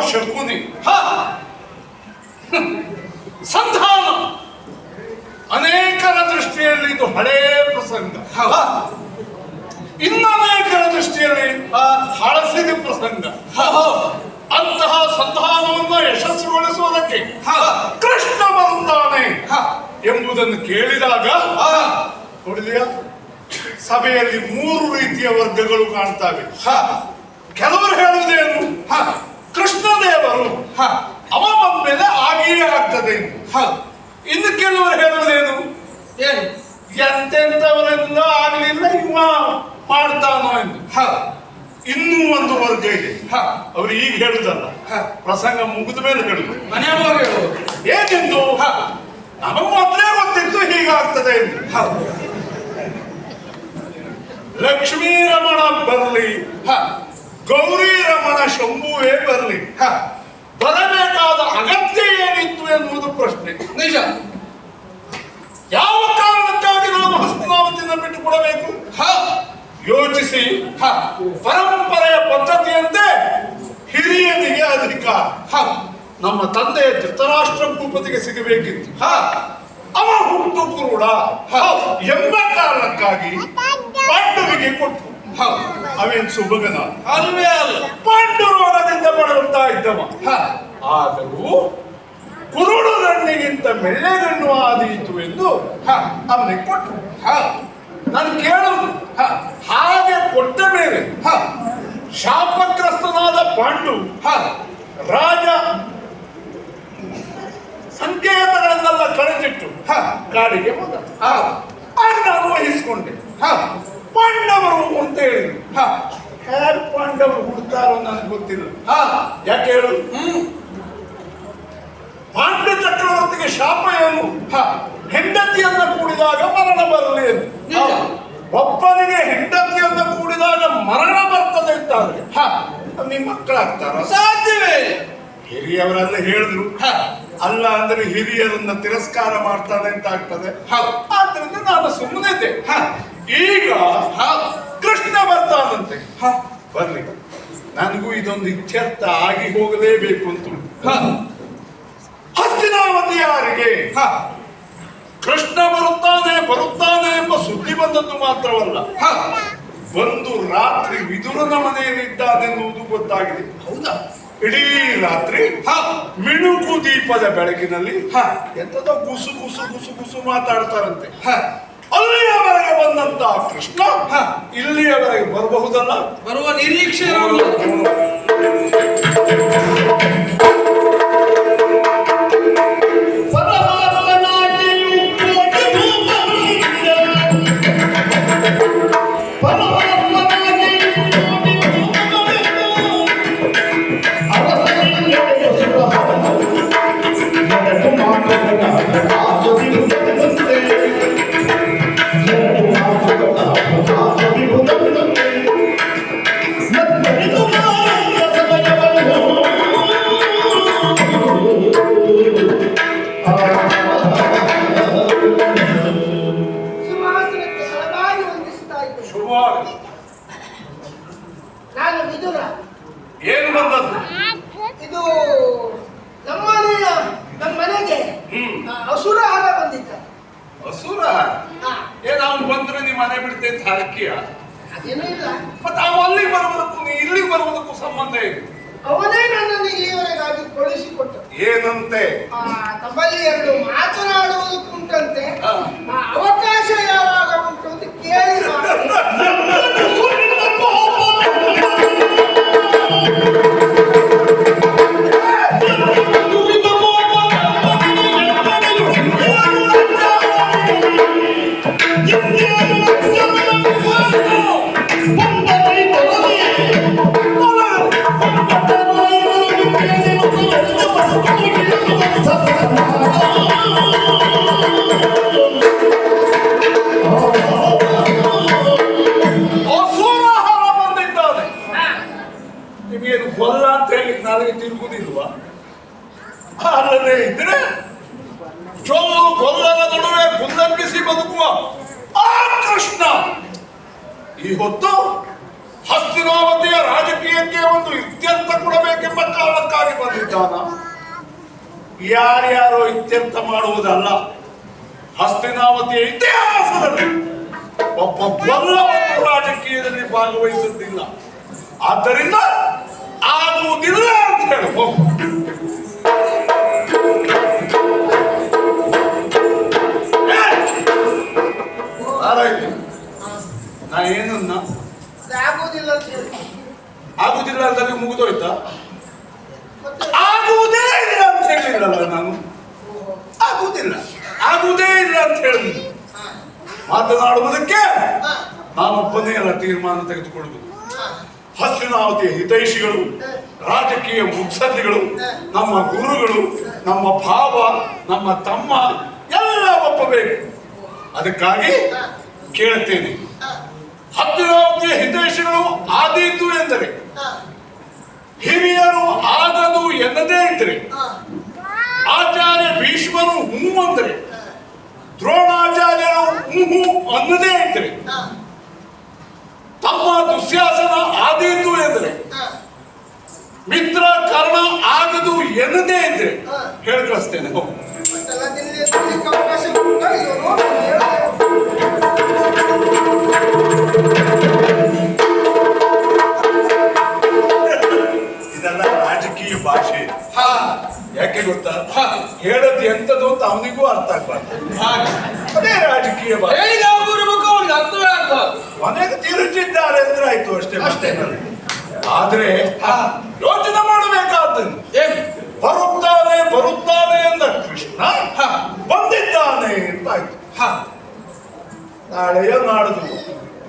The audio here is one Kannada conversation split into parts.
ಶಕುನಿ. ಸಂಧಾನ. ಅನೇಕರ ದೃಷ್ಟಿಯಲ್ಲಿ ಇದು ಹಳೇ ಪ್ರಸಂಗ. ಇನ್ನನೇಕರ ದೃಷ್ಟಿಯಲ್ಲಿ ಹಳಸಿದ ಪ್ರಸಂಗ. ಅಂತಹ ಸಂಧಾನವನ್ನು ಯಶಸ್ವಿಗೊಳಿಸುವುದಕ್ಕೆ ಕೃಷ್ಣ ಬರುತ್ತಾನೆ ಎಂಬುದನ್ನು ಕೇಳಿದಾಗ ನೋಡಿದೆಯಾ? ಸಭೆಯಲ್ಲಿ ಮೂರು ರೀತಿಯ ವರ್ಗಗಳು ಕಾಣ್ತವೆ. ಕೆಲವರು ಹೇಳುವುದೇನು? ಕೃಷ್ಣದೇವರು ಹ, ಅವ ಬಂದ್ಮೇಲೆ ಆಗಿಯೇ ಆಗ್ತದೆ. ಇನ್ನು ಕೆಲವರು ಹೇಳುವುದೇನು ಏನು? ಎಂತೆಂಥವರೆಲ್ಲ ಆಗ್ಲಿಲ್ಲ ಇವ ಮಾಡ್ತಾನೋ ಎಂದು. ಇನ್ನೂ ಒಂದು ವರ್ಗ ಇದೆ. ಹ, ಅವ್ರು ಈಗ ಹೇಳುದಲ್ಲ. ಹ. ಪ್ರಸಂಗ ಮುಗಿದ ಮೇಲೆ ಹೇಳುದು. ಮನೆಯವರು ಹೋಗಿ ಹೇಳುವುದು. ಏನೆಂದು? ನಮಗೆ ಮೊದಲೇ ಗೊತ್ತಿತ್ತು ಹೀಗಾಗ್ತದೆ ಎಂದು. ಲಕ್ಷ್ಮೀ ರಮಣ ಬರಲಿ. ಹ, ಗೌರಿ ರಮಣ ಶಂಭುವೇ ಬರಲಿ. ಹ, ಬರಬೇಕಾದ ಅಗತ್ಯ ಏನಿತ್ತು ಎನ್ನುವುದು ಪ್ರಶ್ನೆ. ನಿಜ. ಯಾವ ಕಾರಣಕ್ಕಾಗಿ ನಾವು ಹಸ್ತನಾವತಿನ ಬಿಟ್ಟು ಕೊಡಬೇಕು ಹ, ಯೋಚಿಸಿ. ಹ, ಪರಂಪರೆಯ ಪದ್ಧತಿಯಂತೆ ಹಿರಿಯನಿಗೆ ಅಧಿಕಾರ. ಹ, ನಮ್ಮ ತಂದೆ ಧೃತರಾಷ್ಟ್ರ ಭೂಪತಿಗೆ ಸಿಗಬೇಕಿತ್ತು. ಹ, ಅವ ಹುಟ್ಟು ಕುರುಡ. ಎಂಬ ಕಾರಣಕ್ಕಾಗಿ ಪಾಂಡವಿಗೆ ಕೊಟ್ಟು. ಅವೇನ್ ಸುಭಗನ ಅಲ್ವೇ ಅಲ್ಲ. ಪಾಂಡು ಬಳಲುತ್ತಾ ಬಳಲ್ತಾ ಇದ್ದವ. ಹ, ಆದರೂ ಕುರುಡು ಗಣ್ಣಿಗಿಂತ ಮೆಳ್ಳೆಗಣ್ಣು ಆದೀತು ಎಂದು ಹ, ಅವನಿಗೆ ಕೊಟ್ಟರು. ಹ, ನಾನು ಕೇಳುದು ಹ, ಹಾಗೆ ಕೊಟ್ಟ ಮೇಲೆ ಹ, ಶಾಪಗ್ರಸ್ತನಾದ ಪಾಂಡು ಹ, ರಾಜ ಸಂಕೇತಗಳನ್ನೆಲ್ಲ ಕಳೆದಿಟ್ಟು ಹ, ಕಾಡಿಗೆ ಬಂದ ಹ, ಆಗ ನಾನು ವಹಿಸಿಕೊಂಡೆ ಹ, ಪಾಂಡವರು ಅಂತ ಹೇಳಿದ್ರು. ಹ, ಯಾರು ಪಾಂಡವರು ಹುಡ್ತಾರೋ ನನಗೆ ಗೊತ್ತಿಲ್ಲ. ಹಾ. ಯಾಕೆ ಹೇಳು? ಹ್ಮ್, ಪಾಂಡ ಚಕ್ರವರ್ತಿಗೆ ಶಾಪ ಏನು? ಹಾ. ಹೆಂಡತಿಯನ್ನ ಕೂಡಿದಾಗ ಮರಣ ಬರಲಿ. ಒಬ್ಬನಿಗೆ ಹೆಂಡತಿಯನ್ನ ಕೂಡಿದಾಗ ಮರಣ ಬರ್ತದೆ ಅಂತಾದ್ರೆ. ಹ, ನಿಮ್ಮ ಮಕ್ಕಳಾಗ್ತಾರ? ಸಾಧ್ಯವೇ. ಹಿರಿಯವರೆಲ್ಲ ಹೇಳಿದ್ರು. ಹ, ಅಲ್ಲ ಅಂದ್ರೆ ಹಿರಿಯರನ್ನ ತಿರಸ್ಕಾರ ಮಾಡ್ತಾನೆ ಅಂತ ಆಗ್ತದೆ. ಆದ್ರಿಂದ ನಾನು ಸುಮ್ಮನಿದ್ದೆ ಹ, ಈಗ ಕೃಷ್ಣ ಬರ್ತಾನಂತೆ. ಹ, ಬರ್ಲಿ. ನನಗೂ ಇದೊಂದು ಇತ್ಯರ್ಥ ಆಗಿ ಹೋಗಲೇಬೇಕು ಅಂತ ಹಸ್ತಿನಾವತಿ ಯಾರಿಗೆ? ಕೃಷ್ಣ ಬರುತ್ತಾನೆ ಬರುತ್ತಾನೆ ಎಂಬ ಸುದ್ದಿ ಬಂದದ್ದು ಮಾತ್ರವಲ್ಲ. ಒಂದು ರಾತ್ರಿ ವಿದುರನ ಮನೆಯಲ್ಲಿದ್ದಾನೆನ್ನುವುದು ಗೊತ್ತಾಗಿದೆ. ಹೌದಾ? ಇಡೀ ರಾತ್ರಿ ಮಿಣುಕು ದೀಪದ ಬೆಳಕಿನಲ್ಲಿ ಹ, ಎಂತದೋ ಗುಸು ಗುಸು ಗುಸು ಗುಸು ಮಾತಾಡ್ತಾರಂತೆ. ಹ, ಅಲ್ಲಿಯವರೆಗೆ ಬಂದಂತ ಕೃಷ್ಣ. ಇಲ್ಲಿಯವರೆಗೆ ಬರಬಹುದಲ್ಲ ಬರುವ ನಿರೀಕ್ಷೆ ಇರುವುದು. ಮತ್ತೆ ಅವ ಅಲ್ಲಿಗೆ ಬರುವುದಕ್ಕೂ ನೀ ಇಲ್ಲಿಗೆ ಬರುವುದಕ್ಕೂ ಸಂಬಂಧ ಇದೆ ಅವನೇ ನನ್ನನ್ನು ಇಲ್ಲಿಯವರೆಗಾಗಿ ಕಳುಹಿಸಿಕೊಟ್ಟ ಏನಂತೆ? ಆ, ತಮ್ಮಲ್ಲಿ ಎರಡು ಮಾತನಾಡುವುದಕ್ಕುಂಟಂತೆ. ಅವಕಾಶ ಯಾವಾಗ ಉಂಟು ಅಂತ ಕೇಳಿ ಯಾರ್ಯಾರೋ ಇತ್ಯರ್ಥ ಮಾಡುವುದಲ್ಲ ಹಸ್ತಿನಾವತಿಯ ಇತಿಹಾಸದಲ್ಲಿ ಒಬ್ಬ ಬಲ್ಲವನ್ನು ರಾಜಕೀಯದಲ್ಲಿ ಭಾಗವಹಿಸುತ್ತಿಲ್ಲ. ಆದ್ದರಿಂದ ಆಗುವುದಿಲ್ಲ ಅಂತ ಹೇಳಬಹುದು. ನಾ ಏನನ್ನ ಆಗುದಿಲ್ಲ ಅಂತ ಹೇಳಿ. ಆಗುದಿಲ್ಲ ಅಂತಲ್ಲಿ ಮುಗಿದೋಯ್ತಾ? ಆಗುವುದಿಲ್ಲ ಆಗುವುದೇ ಹೇಳಿಲ್ಲಲ್ಲ ನಾನು ಆಗುವುದಿಲ್ಲ ಆಗುವುದೇ ಇಲ್ಲ ಅಂತ ಹೇಳಿದ್ರು ಮಾತನಾಡುವುದಕ್ಕೆ ನಾನೊಬ್ಬನೇ ಅಲ್ಲ ತೀರ್ಮಾನ ತೆಗೆದುಕೊಳ್ಳುವುದು ಹಸಿನಾವತಿಯ ಹಿತೈಷಿಗಳು ರಾಜಕೀಯ ಮುತ್ಸದ್ದಿಗಳು ನಮ್ಮ ಗುರುಗಳು ನಮ್ಮ ಭಾವ ನಮ್ಮ ತಮ್ಮ ಎಲ್ಲ ಒಪ್ಪಬೇಕು. ಅದಕ್ಕಾಗಿ ಕೇಳುತ್ತೇನೆ. ಹಾ, ಹಸ್ತಿನಾವತಿಯ ಹಿತೈಷಿಗಳು ಆದೀತು ಎಂದರೆ ಹಿರಿಯರು ಆಗದು ಎನ್ನದೇ ಇದ್ರೆ ಆಚಾರ್ಯ ಭೀಷ್ಮರು ಹೂ ಅಂದ್ರೆ ದ್ರೋಣಾಚಾರ್ಯರು ಹೂ ಅನ್ನದೇ ಇದ್ರೆ ತಮ್ಮ ದುಶ್ಯಾಸನ ಆದೀತು ಎಂದ್ರೆ ಮಿತ್ರ ಕರ್ಣ ಆಗದು ಎನ್ನದೇ ಇದ್ರೆ ಹೇಳಿ ಕಳಿಸ್ತೇನೆ ಅವಕಾಶ ಯಾಕೆ ಗೊತ್ತಾ. ಹೇಳೋದು ಎಂತದ್ದು ಅಂತ ಅವನಿಗೂ ಅರ್ಥ ಆಗ್ಬಾರ್ದು. ಹಾಗೆ. ಅದೇ ರಾಜಕೀಯ ಮನೆಗೆ ತಿರುಚಿದ್ದಾರೆ ಅಂದ್ರೆ ಆಯ್ತು ಅಷ್ಟೇ ಅಷ್ಟೇ. ಆದ್ರೆ ಹಾ. ಯೋಚನೆ ಏನು? ಬರುತ್ತಾನೆ ಬರುತ್ತಾನೆ ಎಂದ ಕೃಷ್ಣ ಹಾ. ಬಂದಿದ್ದಾನೆ ಅಂತ ಆಯ್ತು. ಹಾ. ನಾಳೆಯ ನಾಡುದು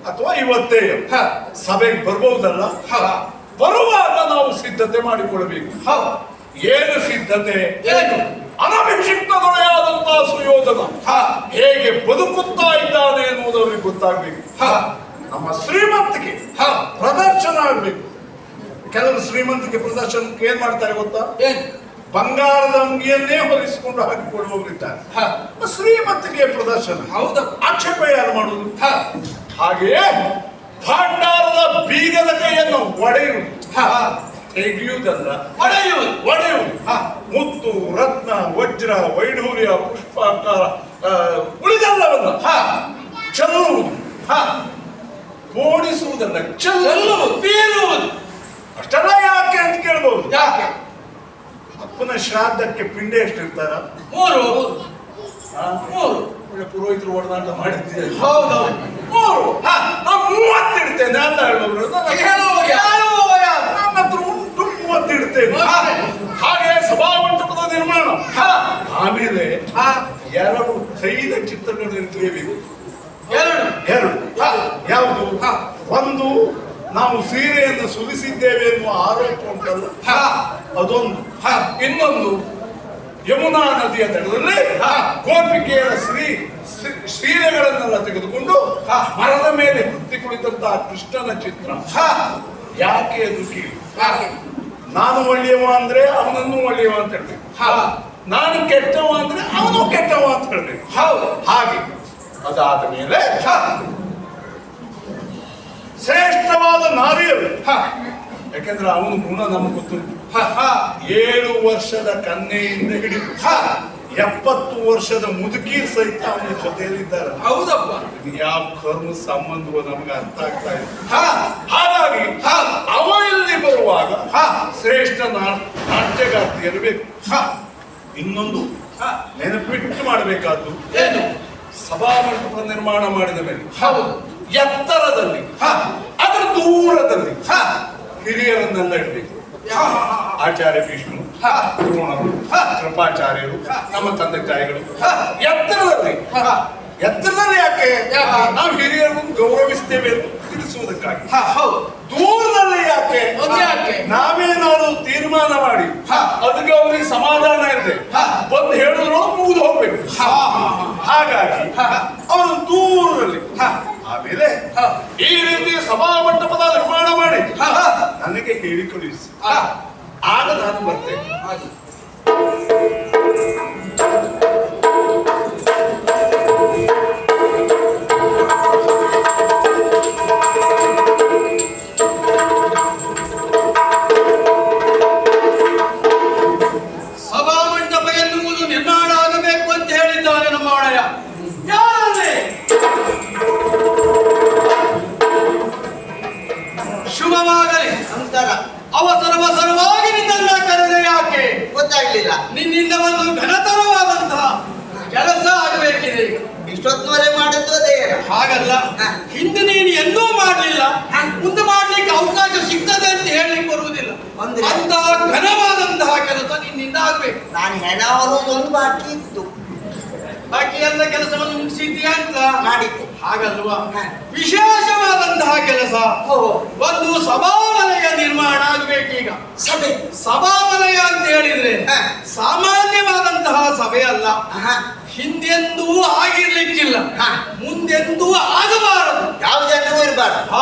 ಅಥವಾ ಇವತ್ತೇ ಹಾ. ಸಭೆಗೆ ಬರ್ಬಹುದಲ್ಲ ಬರುವಾಗ ನಾವು ಸಿದ್ಧತೆ ಮಾಡಿಕೊಳ್ಬೇಕು ಹೌದು ಏನು ಸಿದ್ಧತೆ? ಏನು? ಅನಭಿಷಿಕ್ತ ದೊರೆಯಾದಂತಹ ಸುಯೋಧನ. ಹಾ ಹೇಗೆ ಬದುಕುತ್ತಾ ಇದ್ದಾನೆ ಎನ್ನುವುದು ಅವರಿಗೆ ಗೊತ್ತಾಗ್ಬೇಕು. ಹಾ ನಮ್ಮ ಶ್ರೀಮಂತಿಕೆ ಹಾ ಪ್ರದರ್ಶನ ಆಗ್ಬೇಕು. ಕೆಲವರು ಶ್ರೀಮಂತಿಕೆ ಪ್ರದರ್ಶನಕ್ಕೆ ಏನ್ ಮಾಡ್ತಾರೆ ಗೊತ್ತಾ? ಬಂಗಾರದ ಅಂಗಿಯನ್ನೇ ಹೊಲಿಸಿಕೊಂಡು ಹಾಕಿಕೊಳ್ಳುವವರಿದ್ದಾರೆ ಹಾ. ಶ್ರೀಮಂತಿಕೆ ಪ್ರದರ್ಶನ. ಹೌದು. ಆಕ್ಷೇಪ ಯಾರು ಮಾಡುವುದು ಹಾ. ಹಾಗೆಯೇ ಭಂಡಾರದ ಬೀಗದ ಕೈಯನ್ನು ಒಡೆಯುವುದು. ಹಾ. ತೆಗೆಯುವುದಲ್ಲ. ಒಡೆಯುವುದು. ಒಡೆಯುವುದು. ಹಾ. ಮುತ್ತು ರತ್ನ ವಜ್ರ ವೈಢೂರ್ಯ ಪುಷ್ಪ ಉಳಿದಲ್ಲವನ್ನು ಚಲುವುದು ಹಾ. ಚೆಲ್ಲುವುದು. ಹಾ. ಓಡಿಸುವುದಲ್ಲ ಚೆಲ್ಲುವುದು ಚೆಲ್ಲುವುದು. ಬೀರುವುದು ಅಷ್ಟೆಲ್ಲ ಯಾಕೆ ಅಂತ ಕೇಳ್ಬಹುದು ಯಾಕೆ? ಅಪ್ಪನ ಶ್ರಾದ್ದಕ್ಕೆ ಪಿಂಡ ಎಷ್ಟಿರ್ತಾರ? ಮೂರು? ಮೂರು. ಪುರೋಹಿತರು ಒಡನಾಟ ಮಾಡಿದ್ದೀರಿ ಹೌದೌದು. ಮೂರು. ಹಾ. ನಾವು ಮೂವತ್ತಿರ್ತೇನೆ ಅಂತ ಹೇಳುವವರು ನನ್ನ ಹೇಳುವವ ಯಾರು ಯಾರು ನನ್ನ ಹತ್ರ ಉಂಟು ಹಾಗೆ ಸಭಾಮಂಟಪದ ನಿರ್ಮಾಣ. ಹಾ ಆಮೇಲೆ ಹಾ. ಎರಡು ಸೈದ ಚಿತ್ರಗಳನ್ನು ಇರಲೇಬೇಕು ಎರಡು. ಎರಡು. ಹಾ. ಯಾವುದು? ಹಾ. ಒಂದು ನಾವು ಸೀರೆಯನ್ನು ಸುಲಿಸಿದ್ದೇವೆ ಎನ್ನುವ ಆರೋಪ ಉಂಟಲ್ಲ? ಹಾ. ಅದೊಂದು. ಹಾ. ಇನ್ನೊಂದು ಯಮುನಾ ನದಿಯ ದಡದಲ್ಲಿ. ಗೋಪಿಕೆಯರ ಶ್ರೀ ಸೀರೆಗಳನ್ನೆಲ್ಲ ತೆಗೆದುಕೊಂಡು. ಮರದ ಮೇಲೆ ಹುತ್ತಿ ಕುಳಿತಂತಹ ಕೃಷ್ಣನ ಚಿತ್ರ. ಹಾ. ಯಾಕೆ ಅದು ಕೇಳಿ. ನಾನು ಒಳ್ಳೆಯವ ಅಂದ್ರೆ ಅವನನ್ನು ಒಳ್ಳೆಯವ ಅಂತ ಹೇಳ್ಬೇಕು. ಹಾ ನಾನು ಕೆಟ್ಟವ ಅಂದ್ರೆ ಅವನು ಕೆಟ್ಟವ ಅಂತ ಹೇಳ್ಬೇಕು. ಹೌದು. ಹಾಗೆ. ಅದಾದ ಮೇಲೆ ಶ್ರೇಷ್ಠವಾದ ನಾರಿಯರು ಹಾ. ಯಾಕೆಂದ್ರೆ ಅವನ ಗುಣ ನಮ್ಗೆ ಗೊತ್ತುಂಟು. ಹಾ. ಹಾ. ಏಳು ವರ್ಷದ ಕನ್ನೆಯಿಂದ ಹಿಡಿದು ಹಾ. ಎಪ್ಪತ್ತು ವರ್ಷದ ಮುದುಕಿ ಸಹಿತ ಅವನ ಜೊತೆಯಲ್ಲಿದ್ದಾರೆ ಹೌದಪ್ಪ. ಯಾವ ಕರ್ಮ ಸಂಬಂಧವೋ ನಮ್ಗೆ ಅರ್ಥ ಆಗ್ತಾ ಇದೆ ಹಾ. ಹಾಗಾಗಿ ಹಾ ಅವ ಇಲ್ಲಿ ಬರುವಾಗ ಹಾ ಶ್ರೇಷ್ಠ ಬೇಕು ಇನ್ನೊಂದು ನೆನಪಿಟ್ಟು ಮಾಡಬೇಕಾದ್ದು ಏನು? ಸಭಾಮಂಟಪ ನಿರ್ಮಾಣ ಮಾಡಿದ ಮೇಲೆ. ಹೌದು. ಎತ್ತರದಲ್ಲಿ. ಹಾ. ಅದರ ದೂರದಲ್ಲಿ. ಹಾ. ಹಿರಿಯರನ್ನೆಲ್ಲ ಇಡಬೇಕು. ಆಚಾರ್ಯ ವಿಷ್ಣು ದ್ರೋಣರು ಕೃಪಾಚಾರ್ಯರು. ನಮ್ಮ ತಂದೆ ತಾಯಿಗಳು. ಹಾ. ಎತ್ತರದಲ್ಲಿ. ಹಾ. ಎತ್ತರದಲ್ಲಿ ಯಾಕೆ? ನಾವು ಹಿರಿಯರನ್ನು ಗೌರವಿಸ್ತೇವೆ ತಿಳಿಸುವುದಕ್ಕಾಗಿ. ಹಾ ಹೌದು. ದೂರದಲ್ಲಿ ಯಾಕೆ? ನಾವೇನಾದ್ರು ತೀರ್ಮಾನ ಮಾಡಿ. ಅದಕ್ಕೆ ಅವ್ರಿಗೆ ಸಮಾಧಾನ ಇದೆ. ಬಂದು ಹೇಳಿದ್ರು ಮುಗಿದು ಹೋಗ್ಬೇಕು. ಹಾಗಾಗಿ. ಅವರು ದೂರದಲ್ಲಿ ಆಮೇಲೆ ಈ ರೀತಿ ಸಭಾಮಂಟಪದ ನಿರ್ಮಾಣ ಮಾಡಿ ಹಾ ನನಗೆ ಹೇಳಿ ಕಳುಹಿಸಿ ಆಗ ನಾನು ಬರ್ತೇನೆ. ಉತ್ತರ ಅವಸರವಸರವಾಗಿ ನಿನ್ನ ಕರೆದೆ ಯಾಕೆ? ಗೊತ್ತಾಗ್ಲಿಲ್ಲ. ನಿನ್ನಿಂದ ಒಂದು ಘನತರವಾದಂತಹ ಕೆಲಸ ಆಗಬೇಕಿದೆ ಈಗ. ಇಷ್ಟೊತ್ತುವರೆ ಮಾಡಿದ್ದು ಅದೇ ಹಾಗಲ್ಲ. ಹಿಂದೆ ನೀನು ಎಂದೂ ಮಾಡಲಿಲ್ಲ. ಮುಂದೆ ಮಾಡ್ಲಿಕ್ಕೆ ಅವಕಾಶ ಸಿಗ್ತದೆ ಅಂತ ಹೇಳಲಿಕ್ಕೆ ಬರುವುದಿಲ್ಲ. ಅಂತ ಅಂತಹ ಘನವಾದಂತಹ ಕೆಲಸ ನಿನ್ನಿಂದ ಆಗ್ಬೇಕು. ನಾನು ಹೆಣ ಒಂದು ಬಾಕಿ ಇತ್ತು. ಬಾಕಿ ಎಲ್ಲ ಕೆಲಸವನ್ನು ಮುಗಿಸಿದ್ಯಾ ಅಂತ? ಮಾಡಿದ್ದೆ. ಹಾಗಲ್ವಾ. ವಿಶೇಷವಾದಂತಹ ಕೆಲಸ. ಒಂದು ಸಭಾವಲಯ ನಿರ್ಮಾಣ ಆಗ್ಬೇಕೀಗ. ಸಭೆ. ಸಭಾವಲಯ ಅಂತ ಹೇಳಿದ್ರೆ. ಸಾಮಾನ್ಯವಾದಂತಹ ಸಭೆ ಅಲ್ಲ. ಹಿಂದೆಂದೂ ಆಗಿರ್ಲಿಕ್ಕಿಲ್ಲ. ಮುಂದೆಂದೂ ಆಗಬಾರದು. ಯಾವುದೇ ಇರಬಾರ್ದು.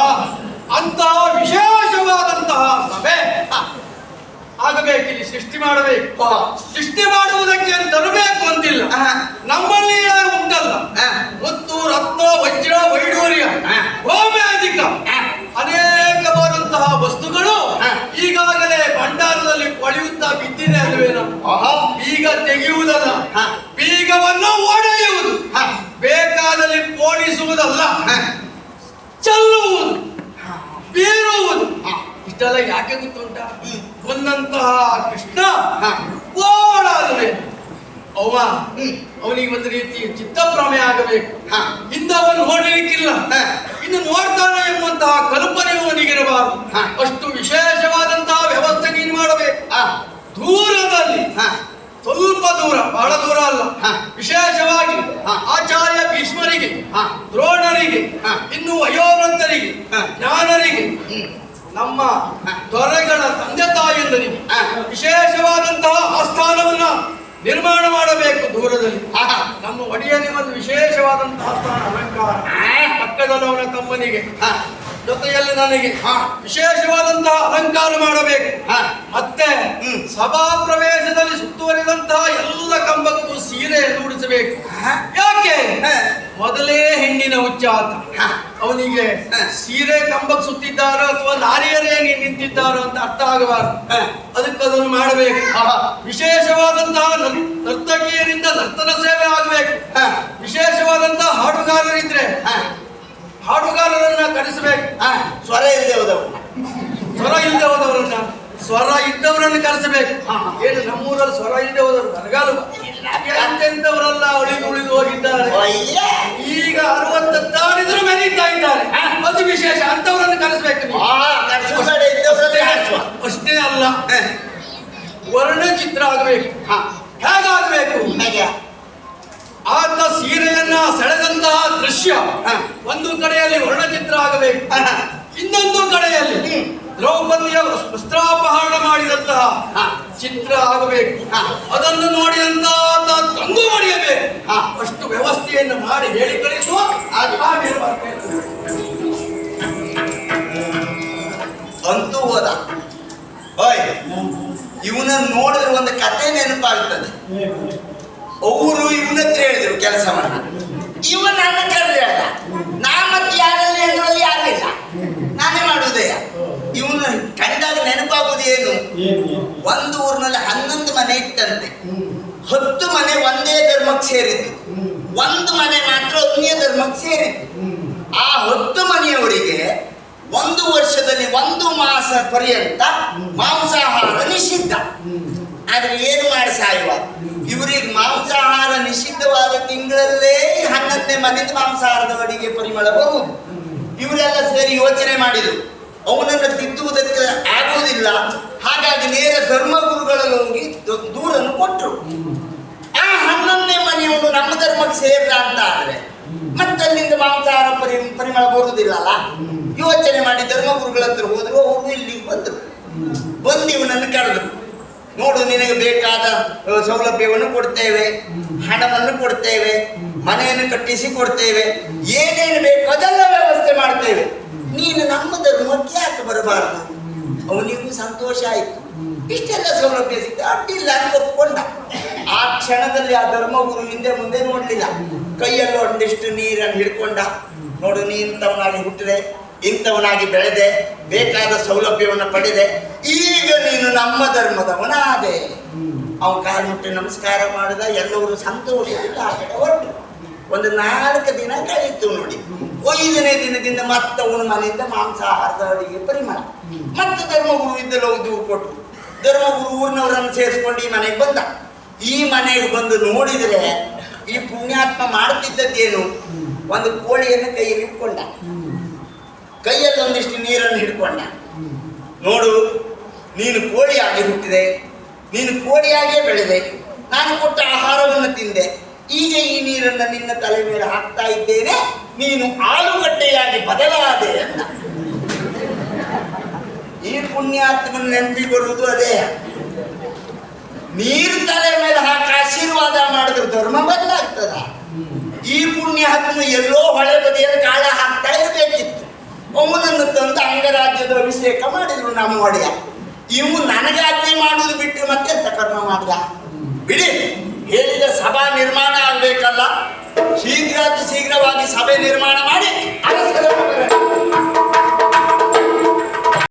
ಅಂತಹ ವಿಶೇಷವಾದಂತಹ ಸಭೆ. ಹ. ಆಗಬೇಕಿಲ್ಲಿ ಸೃಷ್ಟಿ ಮಾಡಬೇಕು ಸೃಷ್ಟಿ ಮಾಡುವುದಕ್ಕೆ ತರಬೇಕು ಅಂತಿಲ್ಲ. ನಮ್ಮಲ್ಲಿ ಉಂಟಲ್ಲ. ಮುತ್ತು ರತ್ನ ವಜ್ರ ವೈಡೂರ್ಯ ಹ. ಗೋಮ್ಯಾಧಿಕ ಹ. ಅನೇಕವಾದಂತಹ ವಸ್ತುಗಳು. ಈಗಾಗಲೇ ಭಂಡಾರದಲ್ಲಿ ಕೊಳೆಯುತ್ತಾ ಬಿದ್ದಿದೆ ಅಲ್ವೇನೋ. ಬೀಗ ತೆಗೆಯುವುದಲ್ಲ. ಬೀಗವನ್ನು ಒಡೆಯುವುದು. ಬೇಕಾದಲ್ಲಿ ಪೋಣಿಸುವುದಲ್ಲ ಚಲ್ಲುವುದು ಬೀರುವುದು. ಇಷ್ಟೆಲ್ಲ ಯಾಕೆ ಗೊತ್ತುಂಟ. ಬಂದಂತಹ ಕೃಷ್ಣ. ಓಡಾಡುವೆ ಅವ. ಅವನಿಗೆ ಒಂದು ರೀತಿ ಚಿತ್ತಭ್ರಮೆ ಆಗಬೇಕು ಹಾ ಹಿಂದೆ ಅವನು ನೋಡಲಿಕ್ಕಿಲ್ಲ ಹ. ಇನ್ನು ನೋಡ್ತಾನೆ ಎಂಬಂತಹ ಕಲ್ಪನೆ ಅವನಿಗಿರಬಾರದು. ಅಷ್ಟು ವಿಶೇಷವಾದಂತಹ ವ್ಯವಸ್ಥೆ ನೀನು ಮಾಡಬೇಕು. ದೂರದಲ್ಲಿ. ಸ್ವಲ್ಪ ದೂರ ಬಹಳ ದೂರ ಅಲ್ಲ. ವಿಶೇಷವಾಗಿ. ಆಚಾರ್ಯ ಭೀಷ್ಮರಿಗೆ ಹ. ದ್ರೋಣರಿಗೆ ಹ. ಇನ್ನು ವಯೋವೃದ್ಧರಿಗೆ ಹ. ಜ್ಞಾನರಿಗೆ ನಮ್ಮ ಹ. ದೊರೆಗಳ ತಂದೆ ತಾಯಂದರಿಗೆ ಹ. ವಿಶೇಷವಾದಂತಹ ಆಸ್ಥಾನವನ್ನ ನಿರ್ಮಾಣ ಮಾಡಬೇಕು ದೂರದಲ್ಲಿ. ನಮ್ಮ ಒಡೆಯನಿಗೆ ಒಂದು ವಿಶೇಷವಾದಂತಹ ಸ್ಥಾನ ಅಲಂಕಾರ. ಪಕ್ಕದಲ್ಲವನ ತಮ್ಮನಿಗೆ. ಜೊತೆಯಲ್ಲಿ ನನಗೆ ಹ. ವಿಶೇಷವಾದಂತಹ ಅಲಂಕಾರ ಮಾಡಬೇಕು. ಮತ್ತೆ. ಸಭಾ ಪ್ರವೇಶದಲ್ಲಿ ಸುತ್ತುವರಿದಂತಹ ಎಲ್ಲ ಕಂಬಕ್ಕೂ ಸೀರೆಯನ್ನು ಉಡಿಸಬೇಕು ಯಾಕೆ. ಮೊದಲೇ ಹೆಣ್ಣಿನ ಹುಚ್ಚಾತ. ಅವನಿಗೆ. ಸೀರೆ ಕಂಬಕ್ಕೆ ಸುತ್ತಿದ್ದಾರೋ ಅಥವಾ ನಾರಿಯರೇ ನೀ- ನಿಂತಿದ್ದಾರೋ ಅಂತ ಅರ್ಥ ಆಗಬಾರದು. ಅದಕ್ಕೆ ಅದನ್ನು ಮಾಡಬೇಕು. ವಿಶೇಷವಾದಂತಹ ನರ್ತಕಿಯರಿಂದ ನರ್ತನ ಸೇವೆ ಆಗಬೇಕು. ವಿಶೇಷವಾದಂತಹ ಹಾಡುಗಾರರಿದ್ರೆ. ಹಾಡುಗಾರರನ್ನ ಕರೆಸಬೇಕು. ಸ್ವರ ಇಲ್ಲದೆ ಹೋದವರು ಸ್ವರ ಇಲ್ಲದೆ ಹೋದವರನ್ನ ಸ್ವರ ಇದ್ದವರನ್ನು ಕರೆಸಬೇಕು. ಏನು ನಮ್ಮೂರಲ್ಲಿ ಸ್ವರ ಇಲ್ಲದೆ ಹೋದವರು ಬರಗಾಲ ಎಂತೆಂತವರೆಲ್ಲ ಉಳಿದು ಉಳಿದು ಹೋಗಿದ್ದಾರೆ. ಈಗ ಅರವತ್ತು ದಾಟಿದ್ರು ಮೆರೀತಾ ಇದ್ದಾರೆ. ಅದು ವಿಶೇಷ ಅಂತವರನ್ನು ಕಲಿಸ್ಬೇಕು. ಅಷ್ಟೇ ಅಲ್ಲ ವರ್ಣ ವರ್ಣಚಿತ್ರ ಆಗಬೇಕು. ಹೇಗಾಗಬೇಕು ಹೇಗೆ? ಆತ ಸೀರೆಯನ್ನ ಸೆಳೆದಂತಹ ದೃಶ್ಯ. ಒಂದು ಕಡೆಯಲ್ಲಿ ವರ್ಣಚಿತ್ರ ಆಗಬೇಕು. ಇನ್ನೊಂದು ಕಡೆಯಲ್ಲಿ. ದ್ರೌಪದಿಯ ವಸ್ತ್ರಾಪಹರಣ ಮಾಡಿದಂತಹ. ಚಿತ್ರ ಆಗಬೇಕು. ಅದನ್ನು ನೋಡಿದಂತಹ ತಂಗು ತಂದು ಮಡಿಯಬೇಕು ಅಷ್ಟು ವ್ಯವಸ್ಥೆಯನ್ನು ಮಾಡಿ ಹೇಳಿ ಕಳಿಸುವ. ಅಂತೂ ಹೋದ. ಓಯ್ ಇವನನ್ನು ನೋಡಿದ್ರೆ ಒಂದು ಕತೆ ನೆನಪಾಗುತ್ತದೆ ಅವರು ಇವನತ್ರ ಹೇಳಿದ್ರು ಕೆಲಸವನ್ನ ಇವ ನನ್ನ ಕರೆದ್ರೆ ಅಲ್ಲ ನಾ ಮತ್ತೆ ಯಾರಲ್ಲಿ ಹೇಳುವಲ್ಲಿ ಯಾರಿಲ್ಲ ನಾನೇ ಮಾಡುವುದೇ ಇವನು ಕಂಡಾಗ ನೆನಪಾಗುವುದು ಏನು ಒಂದು ಊರಿನಲ್ಲಿ ಹನ್ನೊಂದು ಮನೆ ಇತ್ತಂತೆ ಹತ್ತು ಮನೆ ಒಂದೇ ಧರ್ಮಕ್ಕೆ ಸೇರಿತ್ತು ಒಂದು ಮನೆ ಮಾತ್ರ ಅನ್ಯ ಧರ್ಮಕ್ಕೆ ಸೇರಿದ್ದು ಆ ಹತ್ತು ಮನೆಯವರಿಗೆ ಒಂದು ವರ್ಷದಲ್ಲಿ ಒಂದು ಮಾಸ ಪರ್ಯಂತ ಮಾಂಸಾಹಾರ ನಿಷಿದ್ಧ. ಆದ್ರೆ ಏನು ಮಾಡಿ ಸಾಯುವ? ಇವರಿಗೆ ಮಾಂಸಾಹಾರ ನಿಷಿದ್ಧವಾದ ತಿಂಗಳಲ್ಲೇ ಹನ್ನೊಂದನೇ ಮನೆಯಿಂದ ಮಾಂಸಾಹಾರದ ಅಡಿಗೆ ಪರಿಮಳ ಬರುವುದು. ಇವರೆಲ್ಲ ಸೇರಿ ಯೋಚನೆ ಮಾಡಿದರು. ಅವನನ್ನು ತಿದ್ದುವುದಕ್ಕೆ ಆಗುವುದಿಲ್ಲ. ಹಾಗಾಗಿ ನೇರ ಧರ್ಮಗುರುಗಳಲ್ಲಿ ಹೋಗಿ ದೂರನ್ನು ಕೊಟ್ಟರು ಆ ಹನ್ನೊಂದನೇ ಮನೆಯವನು ನಮ್ಮ ಧರ್ಮಕ್ಕೆ ಸೇರಿದ ಅಂತ ಆದ್ರೆ ಮತ್ತಲ್ಲಿಂದ ಮಾಂಸಾಹಾರ ಪರಿ ಪರಿಮಳ ಬರುವುದಿಲ್ಲಲ್ಲ? ಯೋಚನೆ ಮಾಡಿ ಧರ್ಮಗುರುಗಳ ಹತ್ರ ಹೋದ್ರು, ಅವರು ಇಲ್ಲಿ ಬಂದರು. ಬಂದು ಇವನನ್ನು ಕರೆದರು. ನೋಡು, ನಿನಗೆ ಬೇಕಾದ ಸೌಲಭ್ಯವನ್ನು ಕೊಡ್ತೇವೆ, ಹಣವನ್ನು ಕೊಡ್ತೇವೆ, ಮನೆಯನ್ನು ಕಟ್ಟಿಸಿ ಕೊಡ್ತೇವೆ, ಏನೇನು ಬೇಕು ಅದೆಲ್ಲ ವ್ಯವಸ್ಥೆ ಮಾಡ್ತೇವೆ. ನೀನು ನಮ್ಮ ಧರ್ಮಕ್ಕೆ ಯಾಕೆ ಬರಬಾರದು? ಅವನಿಗೂ ಸಂತೋಷ ಆಯಿತು. ಇಷ್ಟೆಲ್ಲ ಸೌಲಭ್ಯ ಸಿಕ್ತ. ಅಡ್ಡಿಲ್ಲ, ಅಂತ ಒಪ್ಕೊಂಡ. ಆ ಕ್ಷಣದಲ್ಲಿ ಆ ಧರ್ಮಗುರು ಹಿಂದೆ ಮುಂದೆ ನೋಡಲಿಲ್ಲ. ಕೈಯಲ್ಲಿ ಒಂದಿಷ್ಟು ನೀರನ್ನು ಹಿಡ್ಕೊಂಡ. ನೋಡು, ನೀ ಇಂಥವನಾಗಿ ಹುಟ್ಟಿದೆ, ಇಂಥವನಾಗಿ ಬೆಳೆದೆ, ಬೇಕಾದ ಸೌಲಭ್ಯವನ್ನು ಪಡೆದೆ. ಈಗ ನೀನು ನಮ್ಮ ಧರ್ಮದವನಾದೆ. ಅವನು ಕಾಲು ಮುಟ್ಟಿ ನಮಸ್ಕಾರ ಮಾಡಿದ ಎಲ್ಲವರು ಸಂತೋಷದಿಂದ ಆ ಕಡೆ ಹೊರಟು ಒಂದು ನಾಲ್ಕು ದಿನ ಕಳೀತು ನೋಡಿ. ಐದನೇ ದಿನದಿಂದ ಮತ್ತೆ ಅವನ ಮನೆಯಿಂದ ಮಾಂಸಾಹಾರದ ಅಡಿಗೆ ಪರಿಮಳ ಮತ್ತೆ ಧರ್ಮಗುರು ಇದ್ದಲ್ಲ ಉದ್ಯೋಗ ಕೊಟ್ಟು ಧರ್ಮಗುರು ಊರಿನವರನ್ನು ಸೇರಿಸ್ಕೊಂಡು ಈ ಮನೆಗೆ ಬಂದ. ಈ ಮನೆಗೆ ಬಂದು ನೋಡಿದರೆ ಈ ಪುಣ್ಯಾತ್ಮ ಮಾಡುತ್ತಿದ್ದದ್ದೇನು ಒಂದು ಕೋಳಿಯನ್ನು ಕೈಯಲ್ಲಿ ಇಟ್ಕೊಂಡ ಕೈಯಲ್ಲಿ ಒಂದಿಷ್ಟು ನೀರನ್ನು ಹಿಡ್ಕೊಂಡ. ನೋಡು ನೀನು ಕೋಳಿಯಾಗಿ ಹುಟ್ಟಿದೆ. ನೀನು ಕೋಳಿಯಾಗಿಯೇ ಬೆಳೆದೆ. ನಾನು ಕೊಟ್ಟ ಆಹಾರವನ್ನು ತಿಂದೆ. ಈಗ ಈ ನೀರನ್ನು ನಿನ್ನ ತಲೆ ಮೇಲೆ ಹಾಕ್ತಾ ಇದ್ದೇನೆ, ನೀನು ಆಲೂಗಡ್ಡೆಯಾಗಿ ಬದಲಾದೆ ಅಂತ. ಈ ಪುಣ್ಯಾತ್ಮನ ನೆನಪಿಗೆ ಬರುವುದು ಅದೇ. ನೀರು ತಲೆ ಮೇಲೆ ಹಾಕಿ ಆಶೀರ್ವಾದ ಮಾಡಿದ್ರೆ ಧರ್ಮ ಬದಲಾಗ್ತದ. ಈ ಪುಣ್ಯಾತ್ಮ ಎಲ್ಲೋ ಹೊಳೆ ಬದಿಯಲ್ಲಿ ಕಾಳ ಹಾಕ್ತಾ ಇರಬೇಕಿತ್ತು. ಅವನನ್ನು ತಂದು ಅಂಗರಾಜ್ಯದ ಅಭಿಷೇಕ ಮಾಡಿದ್ರು ನಮ್ಮ ಒಡೆಯ. ಇವು ನನಗಾಜ್ಞೆ ಮಾಡುವುದು ಬಿಟ್ಟು ಮತ್ತೆ ಕರ್ಮ ಮಾಡಿದ? ಬಿಡಿ. ಹೇಳಿದ ಸಭಾ ನಿರ್ಮಾಣ ಆಗಬೇಕಲ್ಲ? ಶೀಘ್ರ ಶೀಘ್ರವಾಗಿ ಸಭೆ ನಿರ್ಮಾಣ ಮಾಡಿ.